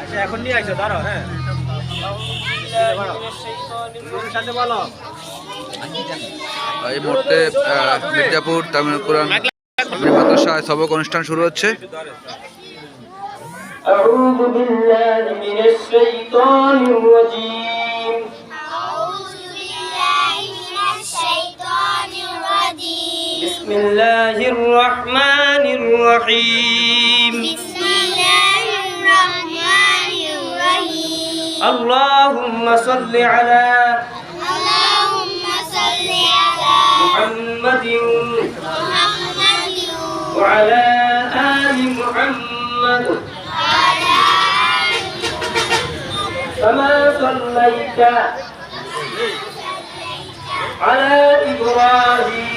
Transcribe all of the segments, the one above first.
আচ্ছা এখন নিয়ে আইছো ধরো হ্যাঁ শুরুর সাথে বলো এই মুহূর্তে আহ, মির্জাপুর তামিল কোরআন মাদ্রাসায় সবক অনুষ্ঠান শুরু হচ্ছে أعوذ بالله من الشيطان الرجيم بسم الله الرحمن الرحيم. بسم الله الرحمن الرحيم اللهم صل على اللهم صل على محمد محمد وعلى آل محمد. وعلى آل كما صليت على إبراهيم.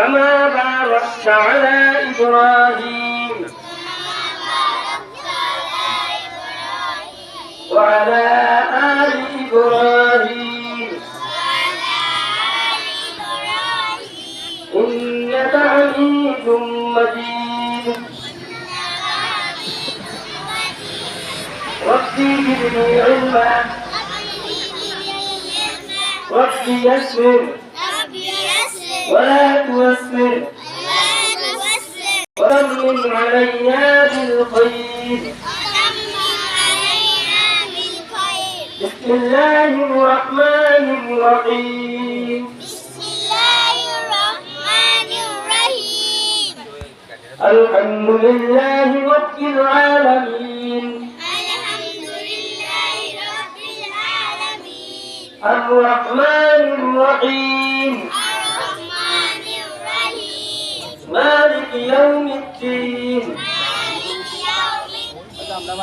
كما باركت على إبراهيم. وعلى آل إبراهيم. إنك حميد مجيد. ربي زدني علما. ربي يسر ولا توسر ومن علينا بالخير. بسم الله الرحمن بسم الله الرحمن الرحيم. الحمد لله رب العالمين الحمد لله رب العالمين. الرحمن الرحيم.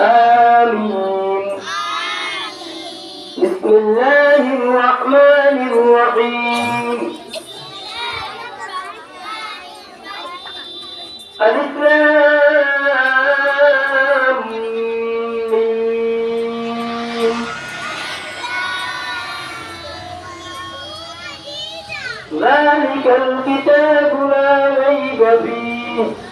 آمين. بسم الله الرحمن الرحيم. ألف لام ميم. ذلك الكتاب لا ريب فيه.